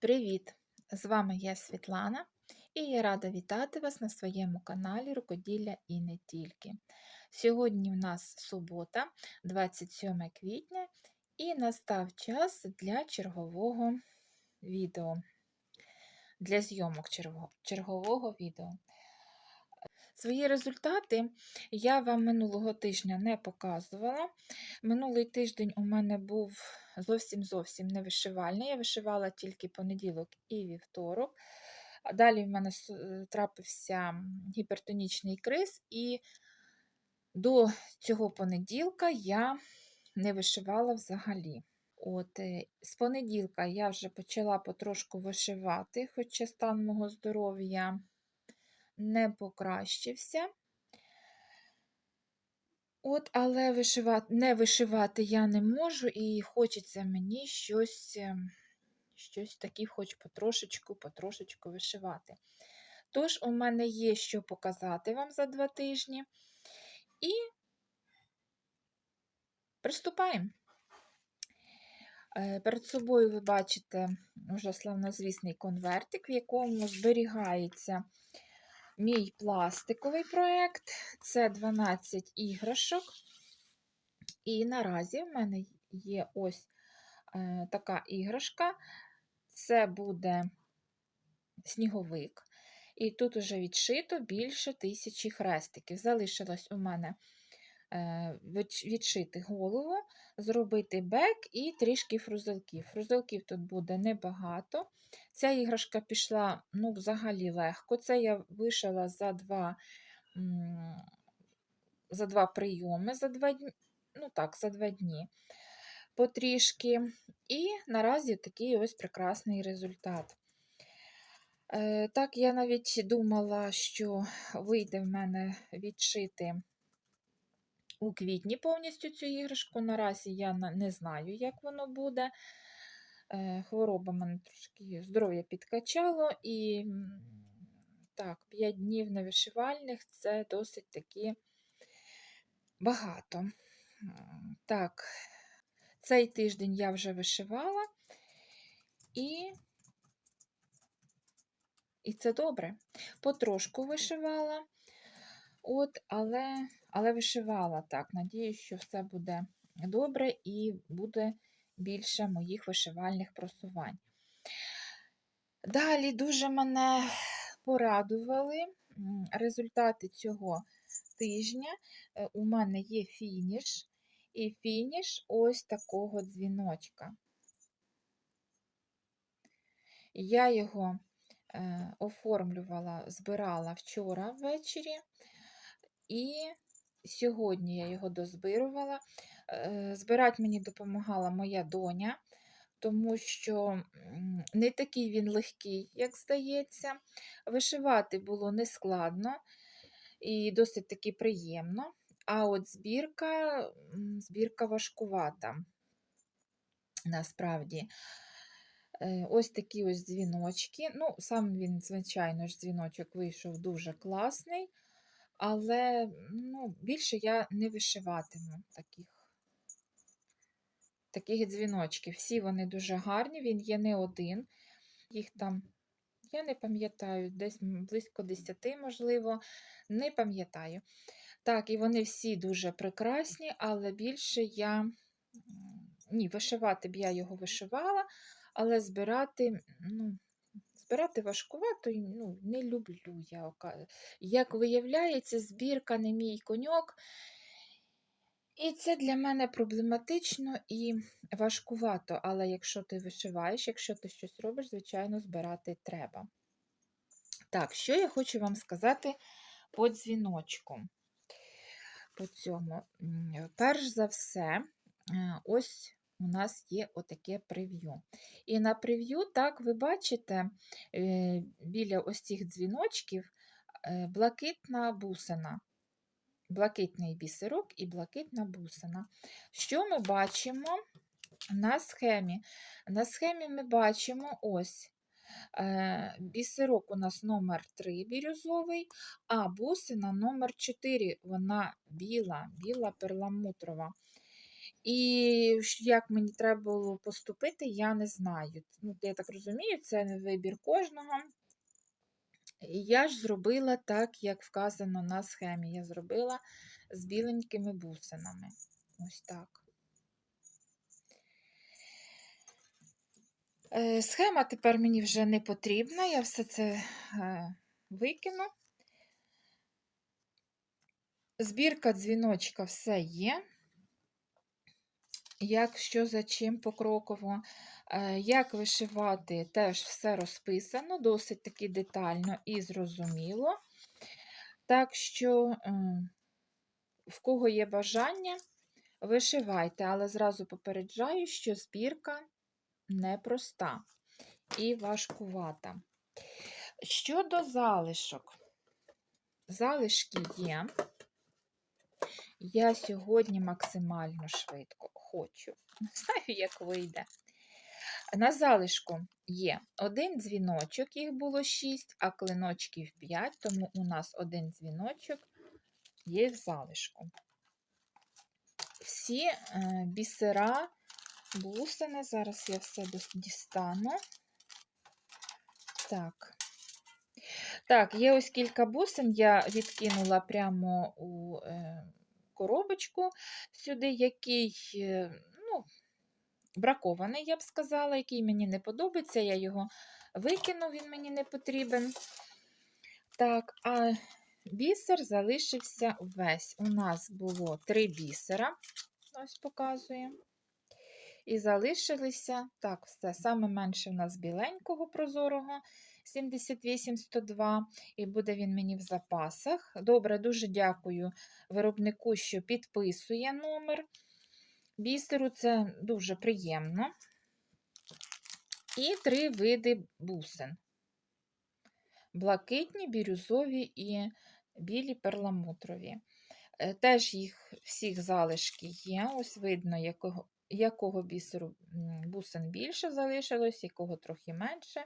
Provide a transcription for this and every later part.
Привіт! З вами я Світлана і я рада вітати вас на своєму каналі Рукоділля і не тільки. Сьогодні в нас субота, 27 квітня, і настав час для чергового відео, для зйомок чергового відео. Свої результати я вам минулого тижня не показувала. Минулий тиждень у мене був зовсім зовсім не вишивальний. Я вишивала тільки понеділок і вівторок. Далі в мене трапився гіпертонічний криз, і до цього понеділка я не вишивала взагалі. От, е, з понеділка я вже почала потрошку вишивати, хоча стан мого здоров'я не покращився. От, але вишивати, не вишивати я не можу, і хочеться мені щось, ем, щось таке, хоч потрошечку, потрошечку вишивати. Тож, у мене є що показати вам за два тижні. І приступаємо. Е, Перед собою ви бачите вже славнозвісний конвертик, в якому зберігається мій пластиковий проєкт. Це 12 іграшок. І наразі в мене є ось е, така іграшка. Це буде сніговик. І тут уже відшито більше тисячі хрестиків. Залишилось у мене відшити голову, зробити бек і трішки фрузелків. Фрузелків тут буде небагато. Ця іграшка пішла ну, взагалі легко. Це я вишила за два, за два прийоми, за два. Ну так, за два дні потрішки. І наразі такий ось прекрасний результат. Е, Так, я навіть думала, що вийде в мене відшити у квітні повністю цю іграшку. Наразі я не знаю, як воно буде. Е, Хвороба мене трошки здоров'я підкачало, і так, 5 днів невишивальних це досить таки багато. Так, цей тиждень я вже вишивала, і, і це добре. Потрошку вишивала, от, але, але вишивала так. Надіюсь, що все буде добре і буде більше моїх вишивальних просувань. Далі дуже мене порадували результати цього тижня. Е, У мене є фініш, і фініш ось такого дзвіночка. Я його е, оформлювала, збирала вчора ввечері, і сьогодні я його дозбирувала. Е, Збирати мені допомагала моя доня, тому що не такий він легкий, як здається. Вишивати було нескладно і досить таки приємно. А от збірка, збірка важкувата. Насправді, Е, ось такі ось дзвіночки. Ну, сам він, звичайно ж, дзвіночок вийшов дуже класний, але ну, більше я не вишиватиму таких, таких дзвіночків. Всі вони дуже гарні, він є не один. Їх там, я не пам'ятаю, десь близько 10, можливо, не пам'ятаю. Так, і вони всі дуже прекрасні, але більше я. Ні, вишивати б я його вишивала, але збирати, ну, збирати важкувато, ну, не люблю я. Як виявляється, збірка не мій коньок. І це для мене проблематично і важкувато. Але якщо ти вишиваєш, якщо ти щось робиш, звичайно, збирати треба. Так, що я хочу вам сказати по дзвіночку. По цьому. Перш за все, е, ось у нас є отаке прев'ю. І на прев'ю, так, ви бачите, е, біля ось цих дзвіночків е, блакитна бусина. Блакитний бісерок і блакитна бусина. Що ми бачимо на схемі? На схемі ми бачимо ось е, бісерок у нас номер 3 бірюзовий, а бусина номер 4, вона біла, біла перламутрова. І як мені треба було поступити, я не знаю. Ну, я так розумію, це не вибір кожного. І Я ж зробила так, як вказано на схемі. Я зробила з біленькими бусинами. Ось так. Е, Схема тепер мені вже не потрібна, я все це е, викину. Збірка дзвіночка все є. Як, що, за чим покроково. Е, Як вишивати, теж все розписано, досить таки детально і зрозуміло. Так що, е, в кого є бажання, вишивайте, але зразу попереджаю, що збірка непроста і важкувата. Щодо залишок, залишки є. Я сьогодні максимально швидко хочу. Не знаю, як вийде. На залишку є один дзвіночок, їх було 6, а клиночків 5, тому у нас один дзвіночок є в залишку. Всі е, бісера, бусини, зараз я все дістану. Так. Так, є ось кілька бусин, я відкинула прямо у е, коробочку сюди, який, е, ну, бракований, я б сказала, який мені не подобається. Я його викину, він мені не потрібен. Так, а бісер залишився весь. У нас було три бісера, ось показує. І залишилися, так, все, саме менше в нас біленького прозорого 78-102, і буде він мені в запасах. Добре, дуже дякую виробнику, що підписує номер бісеру, це дуже приємно. І три види бусин: блакитні, бірюзові і білі перламутрові. Е, Теж їх всіх залишки є. Ось видно, якого, якого бісеру бусин більше залишилось, якого трохи менше.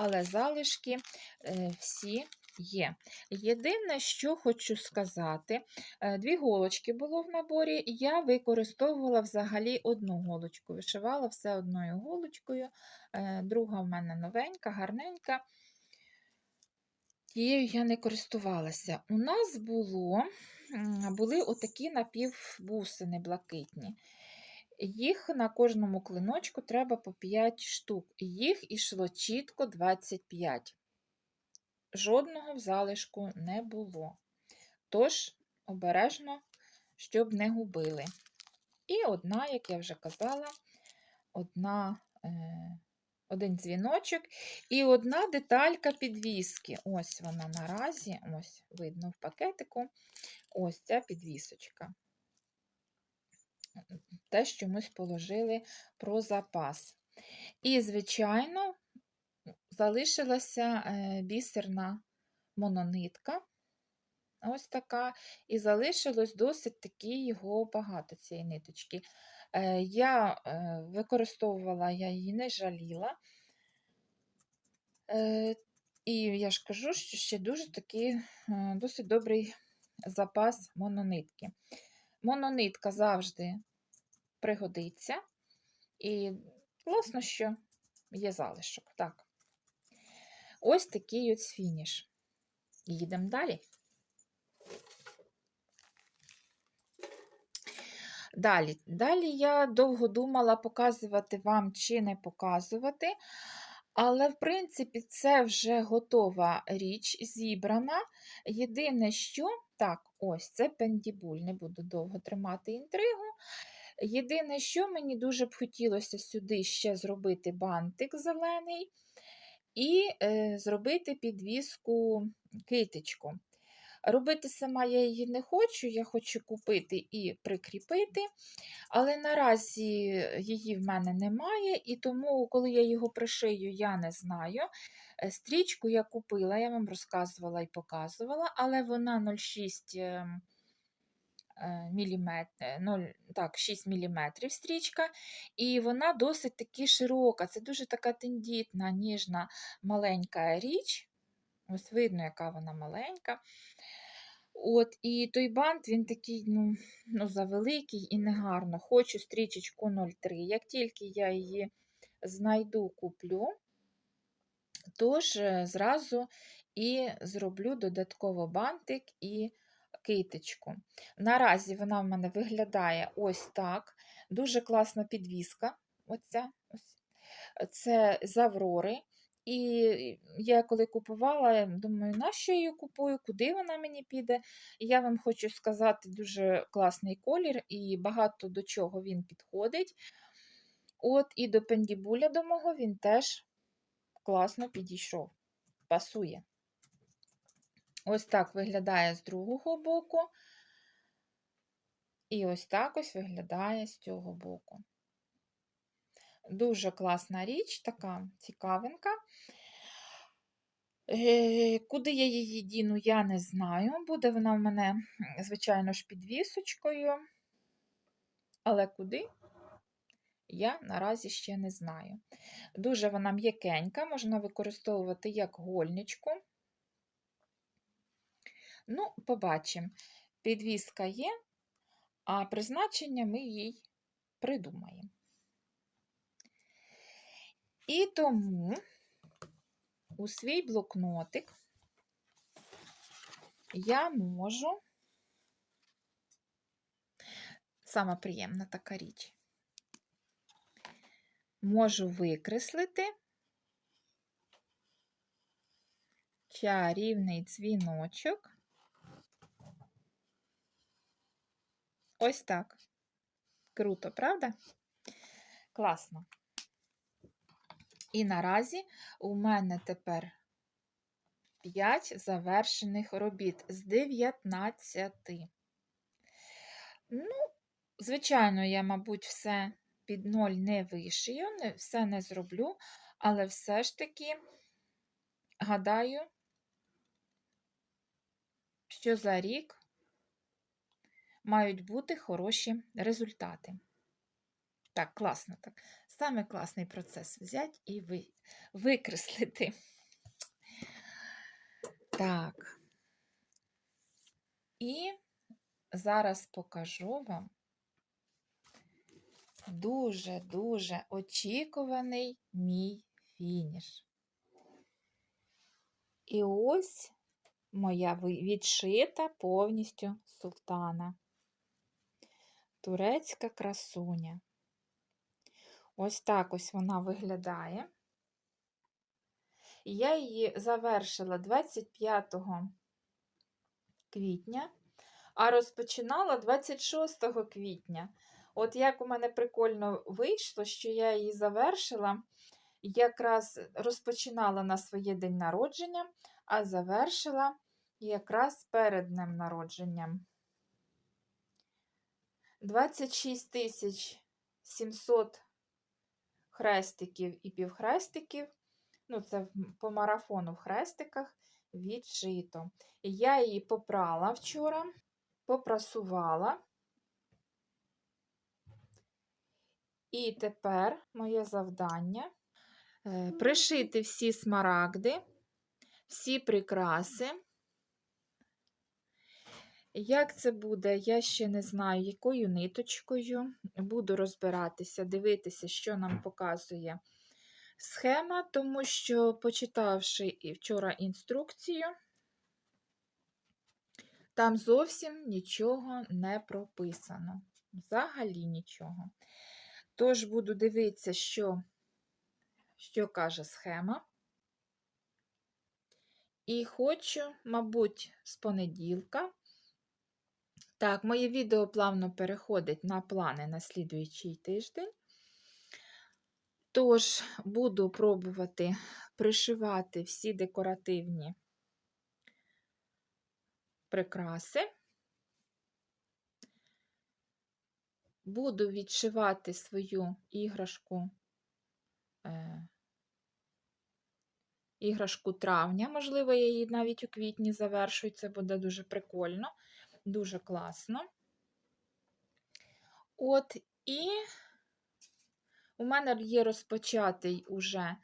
Але залишки е, всі є. Єдине, що хочу сказати, е, дві голочки було в наборі, я використовувала взагалі одну голочку. Вишивала все одною голочкою. Е, Друга в мене новенька, гарненька. Тією я не користувалася. У нас було, були отакі напівбусини блакитні. Їх на кожному клиночку треба по 5 штук. і Їх ішло чітко 25. Жодного в залишку не було. Тож, обережно, щоб не губили. І одна, як я вже казала, одна, е, один дзвіночок і одна деталька підвіски. Ось вона наразі, ось видно в пакетику. Ось ця підвісочка. Теж чомусь положили про запас. І, звичайно, залишилася е, бісерна мононитка. Ось така. І залишилось досить таки його багато цієї ниточки. Е, Я е, використовувала, я її не жаліла. І я ж кажу, що ще дуже такий досить добрий запас мононитки. Мононитка завжди пригодиться. І, власно, що є залишок. Так. Ось такий ось фініш. Їдемо далі. Далі. Далі я довго думала, показувати вам чи не показувати. Але, в принципі, це вже готова річ, зібрана. Єдине, що, так, ось це пендібуль, не буду довго тримати інтригу. Єдине, що мені дуже б хотілося сюди ще зробити бантик зелений і е, зробити підвіску китичку. Робити сама я її не хочу, я хочу купити і прикріпити, але наразі її в мене немає, і тому, коли я його пришию, я не знаю. Е, Стрічку я купила, я вам розказувала і показувала, але вона 0,6 мілімет... 0, так, 6 мм стрічка, і вона досить таки широка. Це дуже така тендітна, ніжна, маленька річ. Ось видно, яка вона маленька. От, і той бант, він такий, ну, ну, завеликий і негарно. Хочу стрічечку 0,3. Як тільки я її знайду, куплю, тож е, зразу і зроблю додатково бантик і китичку. Наразі вона в мене виглядає ось так. Дуже класна підвіска. Оця. Це з Аврори. І я коли купувала, думаю, на що я її купую, куди вона мені піде. І я вам хочу сказати, дуже класний колір і багато до чого він підходить. От і до пендібуля до мого він теж класно підійшов, пасує. Ось так виглядає з другого боку. І ось так ось виглядає з цього боку. Дуже класна річ, така цікавинка. Е, Куди я її діну, я не знаю. Буде вона в мене, звичайно ж, підвісочкою. Але куди? Я наразі ще не знаю. Дуже вона м'якенька, можна використовувати як гольничку. Ну, побачимо. Підвіска є, а призначення ми їй придумаємо. І тому у свій блокнотик я можу, сама приємна така річ, можу викреслити чарівний дзвіночок. Ось так. Круто, правда? Класно. І наразі у мене тепер 5 завершених робіт з 19. Ну, звичайно, я, мабуть, все під ноль не вишию, все не зроблю, але все ж таки, гадаю, що за рік мають бути хороші результати. Так, класно так. Саме класний процес взяти і ви, викреслити. Так. І зараз покажу вам дуже-дуже очікуваний мій фініш. І ось моя відшита повністю султана. Турецька красуня. Ось так ось вона виглядає. Я її завершила 25 квітня, а розпочинала 26 квітня. От як у мене прикольно вийшло, що я її завершила, якраз розпочинала на своє день народження, а завершила якраз перед днем народження. 26 тисяч 700 хрестиків і півхрестиків, ну, це по марафону в хрестиках відшито. Я її попрала вчора, попрасувала. І тепер моє завдання е, пришити всі смарагди, всі прикраси. Як це буде, я ще не знаю, якою ниточкою. Буду розбиратися, дивитися, що нам показує схема, тому що, почитавши вчора інструкцію, там зовсім нічого не прописано. Взагалі нічого. Тож буду дивитися, що, що каже схема. І хочу, мабуть, з понеділка. Так, моє відео плавно переходить на плани на слідуючий тиждень. Тож, буду пробувати пришивати всі декоративні прикраси. Буду відшивати свою іграшку, е, іграшку травня, можливо, я її навіть у квітні завершую, це буде дуже прикольно дуже класно. От, і у мене є розпочатий уже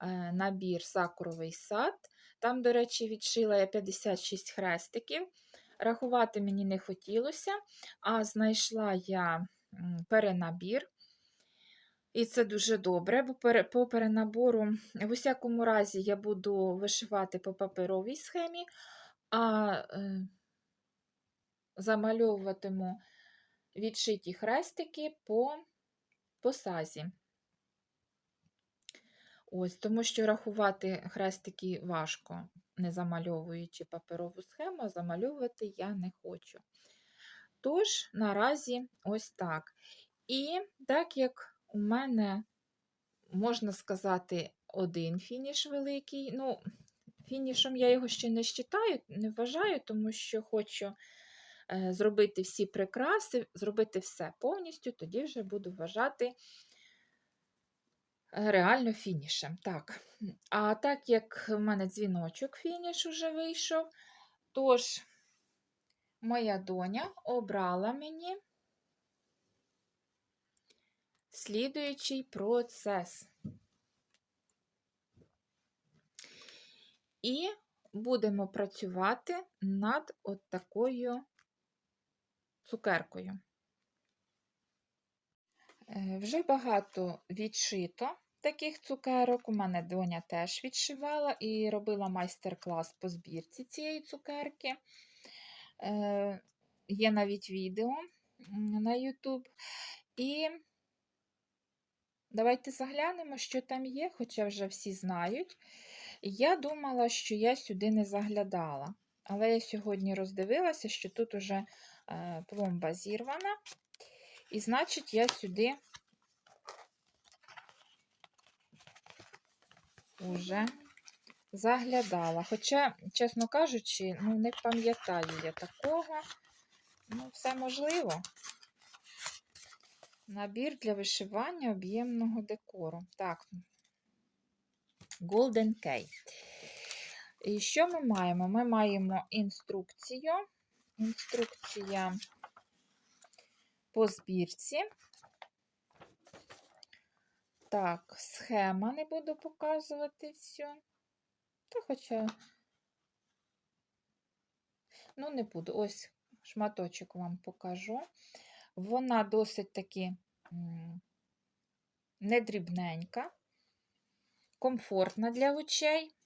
е, набір сакуровий сад. Там, до речі, відшила я 56 хрестиків. Рахувати мені не хотілося, а знайшла я перенабір. І це дуже добре, бо по перенабору, в усякому разі, я буду вишивати по паперовій схемі, а е, замальовуватиму відшиті хрестики по, по сазі. Ось, тому що рахувати хрестики важко, не замальовуючи паперову схему, замальовувати я не хочу. Тож, наразі ось так. І так як у мене, можна сказати, один фініш великий. Ну, фінішом я його ще не вважаю, не вважаю, тому що хочу зробити всі прикраси, зробити все повністю, тоді вже буду вважати е, реально фінішем. Так. А так як в мене дзвіночок фініш уже вийшов, тож моя доня обрала мені слідуючий процес. І будемо працювати над от такою цукеркою. Е, Вже багато відшито таких цукерок. У мене доня теж відшивала і робила майстер-клас по збірці цієї цукерки. Е, Є навіть відео на YouTube. І давайте заглянемо, що там є, хоча вже всі знають. Я думала, що я сюди не заглядала, але я сьогодні роздивилася, що тут уже пломба зірвана, і значить, я сюди вже заглядала. Хоча, чесно кажучи, ну, не пам'ятаю я такого. Ну, все можливо. Набір для вишивання об'ємного декору. Так, Golden K. І що ми маємо? Ми маємо інструкцію. Інструкція по збірці. Так, схема не буду показувати всю. Та хоча, ну, не буду. Ось шматочок вам покажу. Вона досить таки недрібненька, комфортна для очей.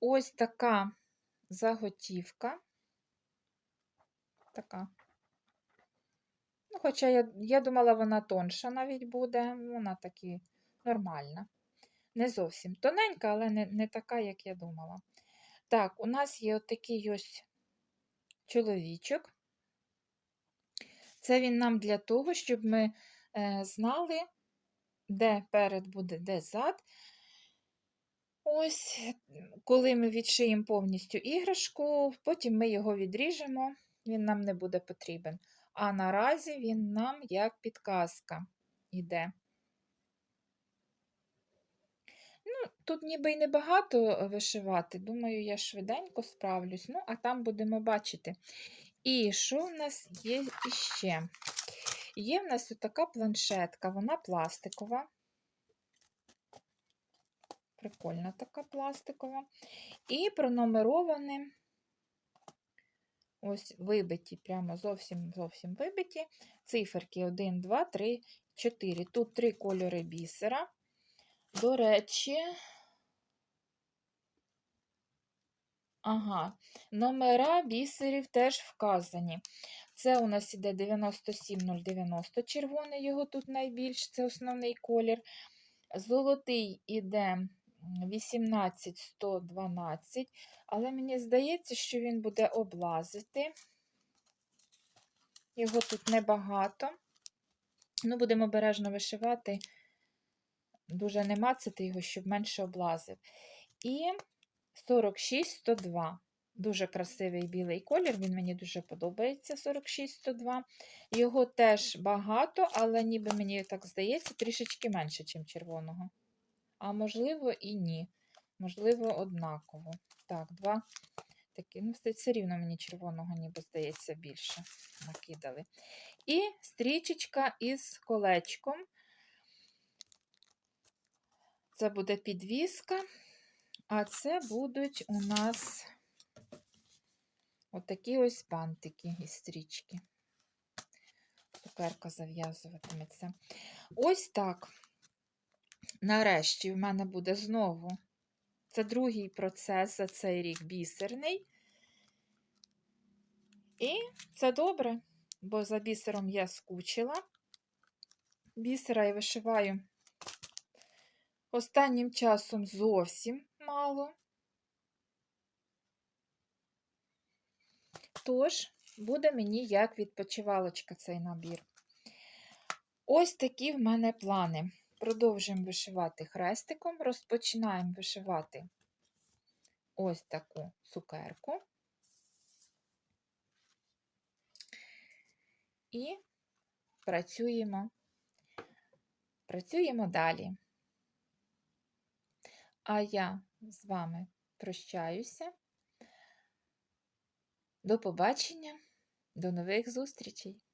Ось така заготівка. Така. Ну, хоча я, я думала, вона тонша навіть буде, вона таки нормальна. Не зовсім тоненька, але не, не така, як я думала. Так, у нас є отакий ось чоловічок. Це він нам для того, щоб ми е, знали, де перед буде, де зад. Ось, коли ми відшиємо повністю іграшку, потім ми його відріжемо, він нам не буде потрібен. А наразі він нам як підказка йде. Ну, тут ніби й небагато вишивати, думаю, я швиденько справлюсь. Ну, а там будемо бачити. І що в нас є іще? Є в нас така планшетка, вона пластикова. Прикольна така пластикова. І пронумеровані, ось вибиті, прямо зовсім зовсім вибиті. Циферки 1, 2, 3, 4. Тут три кольори бісера. До речі, ага, номера бісерів теж вказані. Це у нас іде 97090 червоний, його тут найбільш, це основний колір. Золотий іде 18112, але мені здається, що він буде облазити. Його тут небагато. Ну, будемо обережно вишивати, дуже не мацати його, щоб менше облазив. І 46102. Дуже красивий білий колір, він мені дуже подобається 46102. Його теж багато, але ніби мені так здається, трішечки менше, ніж червоного. А можливо, і ні. Можливо, однаково. Так, два такі. Ну, все рівно мені червоного, ніби здається, більше накидали. І стрічечка із колечком. Це буде підвіска, а це будуть у нас Отакі ось бантики із стрічки. Цукерка зав'язуватиметься. Ось так. Нарешті в мене буде знову. Це другий процес за цей рік бісерний. І це добре, бо за бісером я скучила. Бісера я вишиваю останнім часом зовсім мало. Тож, буде мені як відпочивалочка цей набір. Ось такі в мене плани. Продовжуємо вишивати хрестиком, розпочинаємо вишивати ось таку цукерку. І працюємо, працюємо далі. А я з вами прощаюся. До побачення, до нових зустрічей!